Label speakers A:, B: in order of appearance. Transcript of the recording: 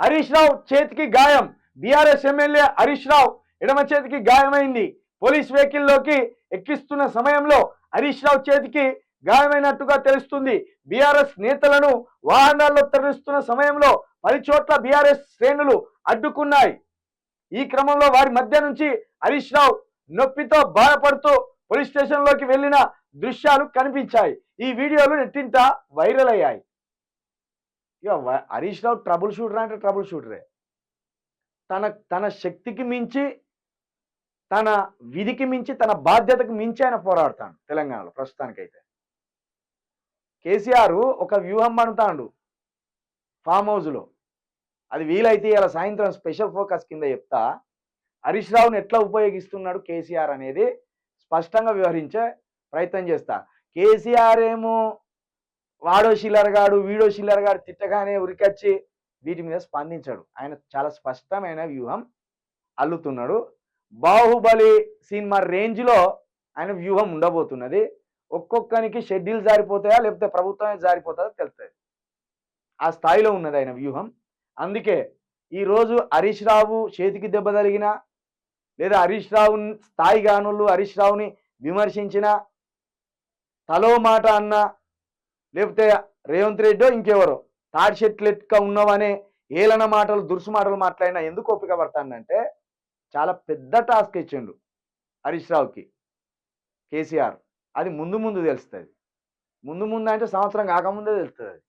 A: హరీష్ రావు చేతికి గాయం. BRS MLA Harish Rao ఎడమ చేతికి గాయమైంది. పోలీస్ వెహికల్లోకి ఎక్కిస్తున్న సమయంలో హరీష్ రావు చేతికి గాయమైనట్టుగా తెలుస్తుంది. బీఆర్ఎస్ నేతలను వాహనాల్లో తరలిస్తున్న సమయంలో పది చోట్ల బీఆర్ఎస్ శ్రేణులు అడ్డుకున్నాయి. ఈ క్రమంలో వారి మధ్య నుంచి హరీష్ రావు నొప్పితో బాధపడుతూ పోలీస్ స్టేషన్లోకి వెళ్ళిన దృశ్యాలు కనిపించాయి. ఈ వీడియోలు నెట్టింట వైరల్ అయ్యాయి. ఇక హరీష్ రావు ట్రబుల్ షూటర్ అంటే ట్రబుల్ షూటరే. తన తన శక్తికి మించి తన విధికి మించి తన బాధ్యతకు మించి ఆయన పోరాడతాడు తెలంగాణలో ప్రస్తుతానికైతే. కేసీఆర్ ఒక వ్యూహం పడతాడు ఫామ్ హౌస్లో అది వీలైతే ఇలా సాయంత్రం స్పెషల్ ఫోకస్ కింద చెప్తా. హరీష్ రావుని ఎట్లా ఉపయోగిస్తున్నాడు కేసీఆర్ అనేది స్పష్టంగా వివరించే ప్రయత్నం చేస్తా. కేసీఆర్ ఏమో వాడో షిల్లరగాడు వీడో షిల్లరగాడు తిట్టగానే ఉరికొచ్చి వీటి మీద స్పందించాడు. ఆయన చాలా స్పష్టమైన వ్యూహం అల్లుతున్నాడు. బాహుబలి సినిమా రేంజ్లో ఆయన వ్యూహం ఉండబోతున్నది. ఒక్కొక్కనికి షెడ్యూల్ జారిపోతాయా లేకపోతే ప్రభుత్వమే జారిపోతుందో తెలుస్తుంది ఆ స్థాయిలో ఉన్నది ఆయన వ్యూహం. అందుకే ఈరోజు హరీష్ రావు చేతికి దెబ్బ తగిలినా లేదా హరీష్ రావు స్థాయి గానులు హరీష్ రావుని విమర్శించిన తలో మాట అన్న లేకపోతే రేవంత్ రెడ్డో ఇంకెవరో? తాడి చెట్లు ఎట్టుక ఉన్నవనే ఏలన మాటలు దురుసు మాటలు మాట్లాడినా ఎందుకు ఓపిక పడతానంటే చాలా పెద్ద టాస్క్ ఇచ్చిండు హరీష్ రావుకి కేసీఆర్. అది ముందు ముందు తెలుస్తుంది. ముందు ముందు అంటే సంవత్సరం కాకముందే తెలుస్తుంది అది.